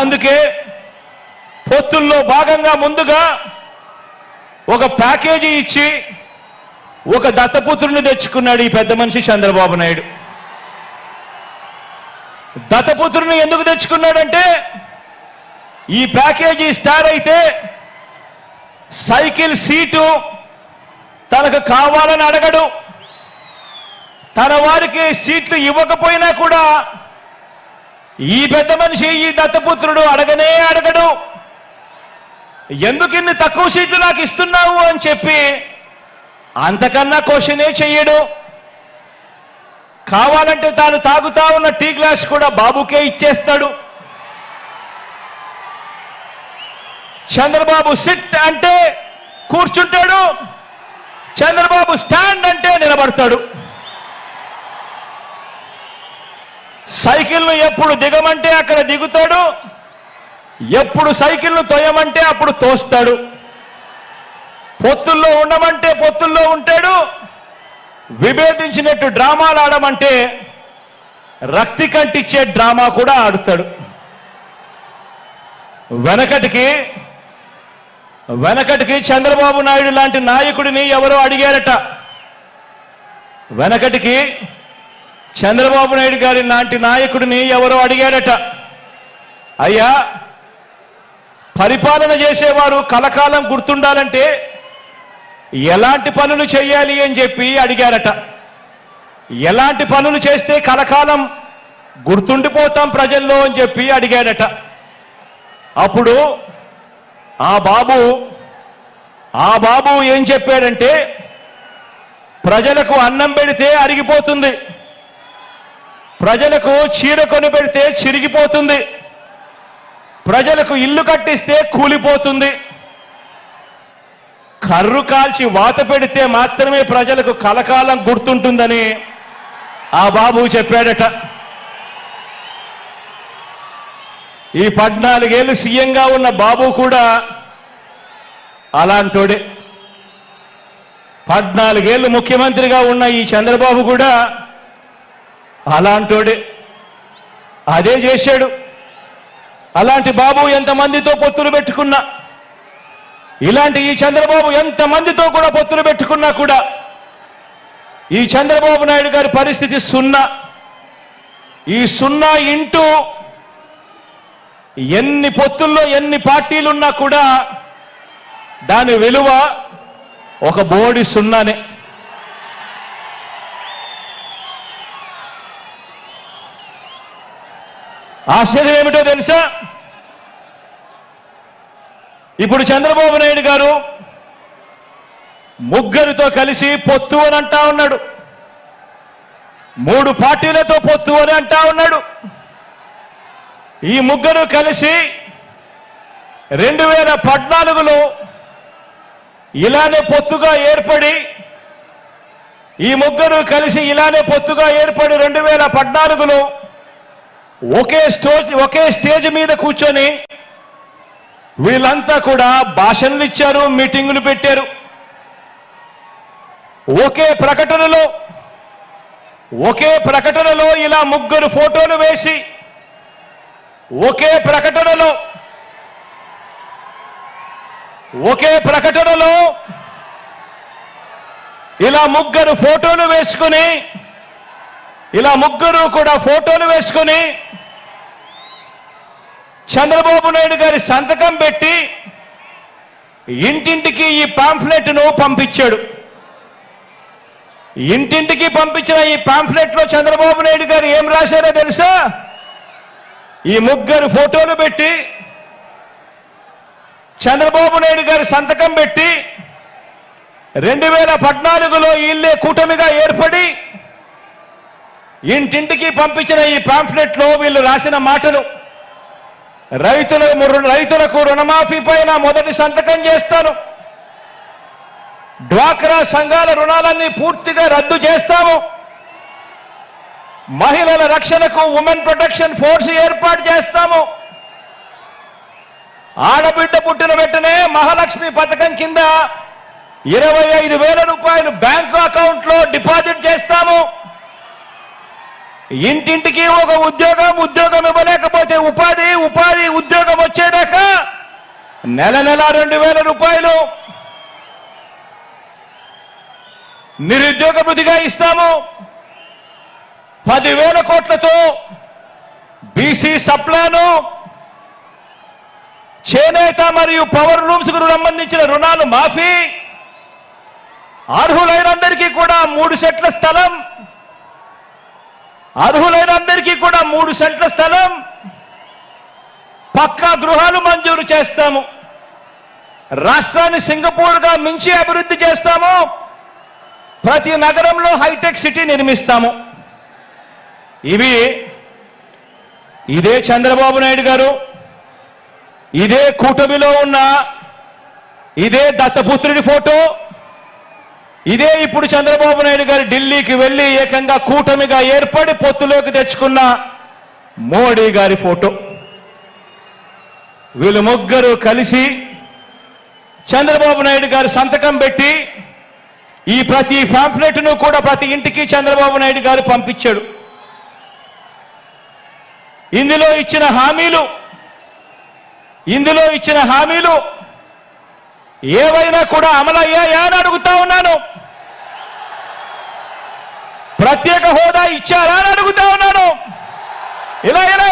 అందుకే పొత్తుల్లో భాగంగా ముందుగా ఒక ప్యాకేజీ ఇచ్చి ఒక దత్తపుత్రుని తెచ్చుకున్నాడు ఈ పెద్ద మనిషి చంద్రబాబు నాయుడు. దత్తపుత్రుని ఎందుకు తెచ్చుకున్నాడంటే ఈ ప్యాకేజీ స్టార్ అయితే సైకిల్ సీటు తనకు కావాలని అడగడు. తన వారికి సీట్లు ఇవ్వకపోయినా కూడా ఈ పెద్ద మనిషి ఈ దత్తపుత్రుడు అడగనే అడగడు. ఎందుకు ఇన్ని తక్కువ సీట్లు నాకు ఇస్తున్నావు అని చెప్పి అంతకన్నా క్వశ్చనే చెయ్యడు. కావాలంటే తాను తాగుతా ఉన్న టీ గ్లాస్ కూడా బాబుకే ఇచ్చేస్తాడు. చంద్రబాబు సిట్ అంటే కూర్చుంటాడు. చంద్రబాబు స్టాండ్ అంటే నిలబడతాడు. సైకిల్ను ఎప్పుడు దిగమంటే అక్కడ దిగుతాడు. ఎప్పుడు సైకిల్ను తొయ్యమంటే అప్పుడు తోస్తాడు. పొత్తుల్లో ఉండమంటే పొత్తుల్లో ఉంటాడు. విభేదించినట్టు డ్రామాలు ఆడమంటే రక్తి కంటిచ్చే డ్రామా కూడా ఆడుతాడు. వెనకటికి వెనకటికి చంద్రబాబు నాయుడు లాంటి నాయకుడిని ఎవరో అడిగారట. వెనకటికి చంద్రబాబు నాయుడు గారి లాంటి నాయకుడిని ఎవరో అడిగాడట. అయ్యా పరిపాలన చేసేవారు కలకాలం గుర్తుండాలంటే ఎలాంటి పనులు చేయాలి అని చెప్పి అడిగారట ఎలాంటి పనులు చేస్తే కలకాలం గుర్తుండిపోతాం ప్రజల్లో అని చెప్పి అడిగాడట. అప్పుడు ఆ బాబు ఆ బాబు ఏం చెప్పాడంటే ప్రజలకు అన్నం పెడితే అరిగిపోతుంది. ప్రజలకు చీర కొని పెడితే చిరిగిపోతుంది. ప్రజలకు ఇల్లు కట్టిస్తే కూలిపోతుంది. కర్రు కాల్చి వాత పెడితే మాత్రమే ప్రజలకు కలకాలం గుర్తుంటుందని ఆ బాబు చెప్పాడట. ఈ పద్నాలుగేళ్ళు సీఎంగా ఉన్న బాబు కూడా అలాంటోడే. పద్నాలుగేళ్ళు ముఖ్యమంత్రిగా ఉన్న ఈ చంద్రబాబు కూడా అలాంటోడే. అదే చేశాడు. అలాంటి బాబు ఎంతమందితో పొత్తులు పెట్టుకున్నా? ఇలాంటి ఈ చంద్రబాబు ఎంతమందితో కూడా పొత్తులు పెట్టుకున్నా కూడా? ఈ చంద్రబాబు నాయుడు గారి పరిస్థితి సున్నా. ఈ సున్నా ఇంటూ ఎన్ని పొత్తుల్లో ఎన్ని పార్టీలున్నా కూడా దాని విలువ ఒక బోడి సున్నానే. ఆశ్చర్యం ఏమిటో తెలుసా? ఇప్పుడు చంద్రబాబు నాయుడు గారు ముగ్గురితో కలిసి పొత్తు అని అంటా ఉన్నాడు. మూడు పార్టీలతో పొత్తు అని అంటా ఉన్నాడు. ఈ ముగ్గురు కలిసి రెండు వేల పద్నాలుగులో ఇలానే పొత్తుగా ఏర్పడి ఈ ముగ్గురు కలిసి ఇలానే పొత్తుగా ఏర్పడి రెండు వేల పద్నాలుగులో ఒకే స్టోజ్ ఒకే స్టేజ్ మీద కూర్చొని వీళ్ళంతా కూడా భాషణలు ఇచ్చారు మీటింగులు పెట్టారు. ఒకే ప్రకటనలో ఒకే ప్రకటనలో ఇలా ముగ్గురు ఫోటోలు వేసి ఒకే ప్రకటనలో ఒకే ప్రకటనలో ఇలా ముగ్గురు ఫోటోలు వేసుకుని ఇలా ముగ్గురు కూడా ఫోటోలు వేసుకుని చంద్రబాబు నాయుడు గారి సంతకం పెట్టి ఇంటింటికి ఈ పాంఫ్లెట్ను పంపించాడు. ఇంటింటికి పంపించిన ఈ పాంఫ్లెట్లో చంద్రబాబు నాయుడు గారు ఏం రాశారో తెలుసా? ఈ ముగ్గురు ఫోటోలు పెట్టి చంద్రబాబు నాయుడు గారి సంతకం పెట్టి రెండు వేల పద్నాలుగులో ఇల్లే కూటమిగా ఏర్పడి ఇంటింటికి పంపించిన ఈ పాంఫ్లెట్లో వీళ్ళు రాసిన మాటలు. రైతుల రైతులకు రుణమాఫీ పైన మొదటి సంతకం చేస్తాను. డ్వాక్రా సంఘాల రుణాలన్నీ పూర్తిగా రద్దు చేస్తాము. మహిళల రక్షణకు ఉమెన్ ప్రొటెక్షన్ ఫోర్స్ ఏర్పాటు చేస్తాము. ఆడబిడ్డ పుట్టిన వెంటనే మహాలక్ష్మి పథకం కింద ఇరవై ఐదు వేల రూపాయలు బ్యాంకు అకౌంట్లో డిపాజిట్ చేస్తాము. ఇంటింటికి ఒక ఉద్యోగం ఉద్యోగం ఇవ్వలేకపోతే ఉపాధి ఉపాధి ఉద్యోగం వచ్చేదాకా నెల నెల రెండు వేల రూపాయలు నిరుద్యోగ వృద్ధిగా ఇస్తాము. పదివేల కోట్లతో బీసీ సప్లాను చేనేత మరియు పవర్ లూమ్స్కు సంబంధించిన రుణాలు మాఫీ. అర్హులైనందరికీ కూడా మూడు సెట్ల స్థలం. అర్హులైనందరికీ కూడా మూడు సెంట్ల స్థలం. పక్కా గృహాలు మంజూరు చేస్తాము. రాష్ట్రాన్ని సింగపూర్గా మించి అభివృద్ధి చేస్తాము. ప్రతి నగరంలో హైటెక్ సిటీ నిర్మిస్తాము. ఇవి ఇదే చంద్రబాబు నాయుడు గారు ఇదే కూటమిలో ఉన్న ఇదే దత్తపుత్రుడి ఫోటో ఇదే ఇప్పుడు చంద్రబాబు నాయుడు గారు ఢిల్లీకి వెళ్ళి ఏకంగా కూటమిగా ఏర్పడి పొత్తులోకి తెచ్చుకున్న మోడీ గారి ఫోటో. వీళ్ళు ముగ్గురు కలిసి చంద్రబాబు నాయుడు గారు సంతకం పెట్టి ఈ ప్రతి పాంఫ్లెట్ను కూడా ప్రతి ఇంటికి చంద్రబాబు నాయుడు గారు పంపించాడు. ఇందులో ఇచ్చిన హామీలు ఇందులో ఇచ్చిన హామీలు ఏవైనా కూడా అమలయ్యాయా అని అడుగుతా ఉన్నాను. ప్రత్యేక హోదా ఇచ్చారా అని అడుగుతా ఉన్నాను. ఇలా ఇలా